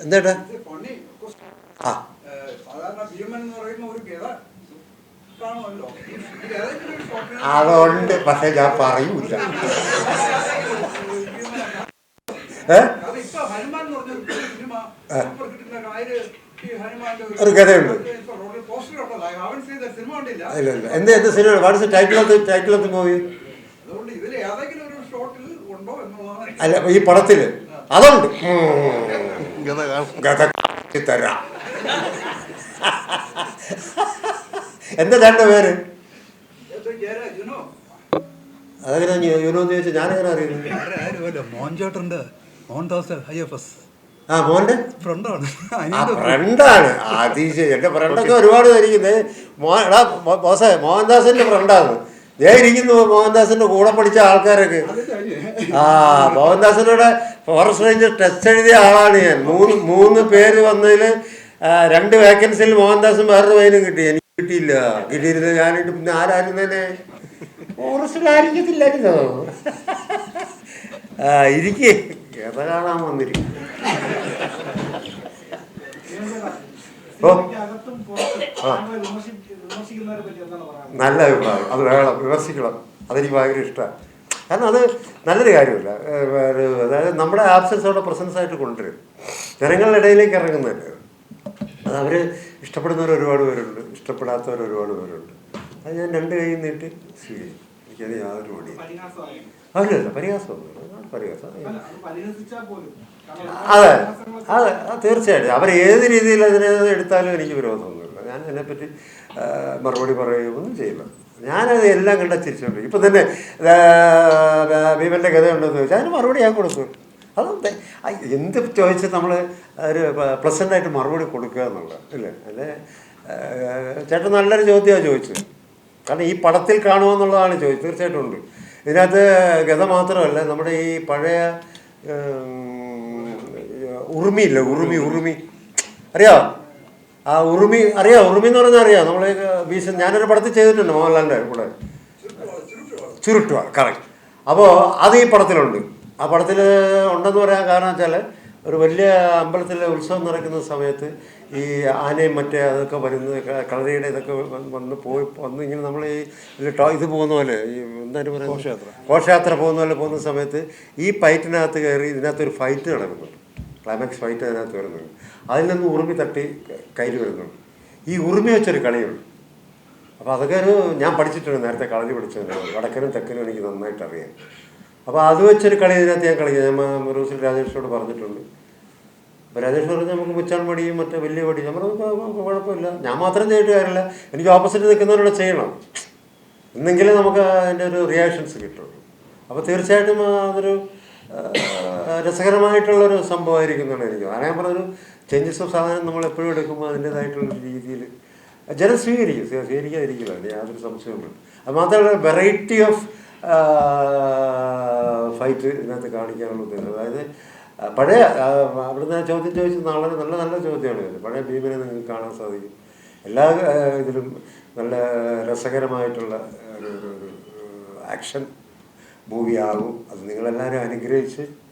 എന്താ പൊന്നി ആ. അതുണ്ട്. പക്ഷെ ഞാൻ പറയൂല. ഒരു കഥയുണ്ട്. ഇല്ല ഇല്ല. എന്ത് എന്ത് cinema? What's title of title of movie അല്ല ഈ പടത്തിൽ. അതുണ്ട്. ഗത തരാം. എന്താ ചേട്ടന്റെ പേര്? അതെങ്ങനെ യുനോ? എന്ന് ചോദിച്ചാൽ ഞാനെങ്ങനെ അറിയുന്നു മോഹൻദാസ് ഐ എഫ് എസ്. ആ മോന്റെ? ഫ്രണ്ടാണ്. ഫ്രണ്ടാണ്? എന്റെ ഫ്രണ്ടൊക്കെ ഒരുപാട് ഇരിക്കുന്നത് മോ എടാ ബോസേ മോഹൻദാസിന്റെ ഫ്രണ്ടാണ്. ദേ ഇരിക്കുന്നു മോഹൻദാസിന്റെ കൂടെ പഠിച്ച ആൾക്കാരൊക്കെ. ആ മോഹൻദാസിനോട് ഫോറസ്റ്റ് റേഞ്ചർ ടെസ്റ്റ് എഴുതിയ ആളാണ് ഞാൻ. മൂന്ന് മൂന്ന് പേര് വന്നതിൽ രണ്ട് വേക്കൻസിയിൽ മോഹൻദാസും വേറൊരു പയ്യനും കിട്ടി. എനിക്ക് കിട്ടിയില്ല. കിട്ടിയിരുന്ന ഞാനിട്ട് പിന്നെ ആരായിരുന്നേനെ? ഫോറസ്റ്റിലായിരിക്കത്തില്ലായിരുന്നോ ആ ഇരിക്കേ. കഥ കാണാൻ വന്നിരിക്കും നല്ല അഭിപ്രായം. അത് വേണം. വിമർശിക്കണം. അതെനിക്ക് ഭയങ്കര ഇഷ്ടമാണ് കാരണം അത് നല്ലൊരു കാര്യമല്ല. അതായത് നമ്മുടെ ആബ്സെൻസ് അവിടെ പ്രസൻസ് ആയിട്ട് കൊണ്ടുവരും. ജനങ്ങളുടെ ഇടയിലേക്ക് ഇറങ്ങുന്നില്ല അത്. അവർ ഇഷ്ടപ്പെടുന്നവർ ഒരുപാട് പേരുണ്ട് ഇഷ്ടപ്പെടാത്തവർ ഒരുപാട് പേരുണ്ട്. അത് ഞാൻ രണ്ട് കൈ നീട്ടി സ്വീകരിക്കും. എനിക്കത് യാതൊരു പരിഹാസമായിരുന്നു. അല്ലല്ല പരിഹാസമൊന്നുമില്ല. പരിഹാസം. അല്ല, അത് പരിഹസിച്ചാൽ അതെ. അതെ അത് തീർച്ചയായിട്ടും. അവർ ഏത് രീതിയിൽ അതിനെ എടുത്താലും എനിക്ക് വിരോധമൊന്നുമില്ല. ഞാൻ അതിനെപ്പറ്റി മറുപടി പറയുകയൊന്നും ചെയ്യില്ല. ഞാനത് എല്ലാം കണ്ട ചിരിച്ചുകൊണ്ട് ഇപ്പം തന്നെ ഭീമന്റെ കഥയുണ്ടെന്ന് ചോദിച്ചാൽ അതിന് മറുപടി ഞാൻ കൊടുക്കും അതെന്ത് എന്ത് ചോദിച്ചാൽ നമ്മൾ ഒരു പ്ലസന്റായിട്ട് മറുപടി കൊടുക്കുക എന്നുള്ളത് അല്ലേ? അല്ലേ? ചേട്ടൻ നല്ലൊരു ചോദ്യമാണ് ചോദിച്ചത്. കാരണം ഈ പടത്തിൽ കാണുമെന്നുള്ളതാണ് ചോദിച്ചത്. തീർച്ചയായിട്ടും ഉണ്ട്. ഇതിനകത്ത് ഗത മാത്രമല്ല നമ്മുടെ ഈ പഴയ ഉറുമിയില്ല ഉറുമി ഉറുമി അറിയാമോ ആ ഉറുമി അറിയാം ഉറുമി എന്ന് പറഞ്ഞാൽ അറിയാം. നമ്മൾ ഭീഷൺ ഞാനൊരു പടത്തിൽ ചെയ്തിട്ടുണ്ട് മോഹൻലാലിന്റെ കൂടെ. ചുരുട്ടുക കറക്റ്റ് അപ്പോൾ അത് ഈ പടത്തിലുണ്ട്. ആ പടത്തിൽ ഉണ്ടെന്ന് പറയാൻ കാരണം വെച്ചാൽ ഒരു വലിയ അമ്പലത്തിലെ ഉത്സവം നടക്കുന്ന സമയത്ത് ഈ ആനയും മറ്റേ അതൊക്കെ വരുന്ന കളരിയുടെ ഇതൊക്കെ വന്ന് പോയി വന്ന് ഇങ്ങനെ നമ്മൾ ഈ ഇത് പോകുന്ന പോലെ ഈ എന്തായാലും പറയുന്നത്? ഘോഷയാത്ര. ഘോഷയാത്ര പോകുന്ന പോലെ പോകുന്ന സമയത്ത് ഈ ഫൈറ്റിനകത്ത് കയറി ഇതിനകത്തൊരു ഫൈറ്റ് നടക്കുന്നുണ്ട്. ക്ലൈമാക്സ് ഫൈറ്റ് അതിനകത്ത് വരുന്നത്. അതിൽ നിന്ന് ഉറുമി തട്ടി കയ്യിൽ വരുന്നു. ഈ ഉറുമി വെച്ചൊരു കളിയുണ്ട്. അപ്പോൾ അതൊക്കെ ഒരു ഞാൻ പഠിച്ചിട്ടുണ്ട് നേരത്തെ കളരി പഠിച്ചിട്ടുണ്ട് വടക്കനും തെക്കനും എനിക്ക് നന്നായിട്ട് അറിയാം. അപ്പോൾ അത് വെച്ചൊരു കളി ഇതിനകത്ത് ഞാൻ കളിക്കാം. ഞാൻ റൂസിൽ രാജേഷിനോട് പറഞ്ഞിട്ടുണ്ട്. അപ്പോൾ രാജേഷ് പറഞ്ഞാൽ നമുക്ക് മുച്ചാൻ മടിയും മറ്റേ വലിയ പടി നമ്മൾ കുഴപ്പമില്ല. ഞാൻ മാത്രം ചെയ്തിട്ട് കാര്യമില്ല. എനിക്ക് ഓപ്പോസിറ്റ് നിൽക്കുന്നവരോട് ചെയ്യണം. എന്നെങ്കിലും നമുക്ക് അതിന്റെ ഒരു റിയാക്ഷൻസ് കിട്ടുള്ളൂ. അപ്പോൾ തീർച്ചയായിട്ടും അതൊരു രസകരമായിട്ടുള്ളൊരു സംഭവമായിരിക്കുന്നതാണ് എനിക്ക് ഞാൻ പറഞ്ഞൊരു ചേഞ്ചസ് ഓഫ് സാധനം നമ്മൾ എപ്പോഴും എടുക്കുമ്പോൾ അതിന്റെതായിട്ടുള്ള രീതിയിൽ ജനം സ്വീകരിക്കും സ്വീ- സ്വീകരിക്കാതിരിക്കില്ല യാതൊരു സംശയവുമില്ല അത് മാത്രമല്ല വെറൈറ്റി ഓഫ് ഫൈറ്റ് ഇതിനകത്ത് കാണിക്കാനുള്ള ഉദ്ദേശം. അതായത് പഴയ അവിടുന്ന് ചോദ്യം ചോദിച്ചത് വളരെ നല്ല നല്ല ചോദ്യമാണ് പഴയ ഭീമനെ നിങ്ങൾക്ക് കാണാൻ സാധിക്കും. എല്ലാ ഇതിലും നല്ല രസകരമായിട്ടുള്ള ഒരു ആക്ഷൻ മൂവിയാകും. അത് നിങ്ങളെല്ലാവരും അനുഗ്രഹിച്ച്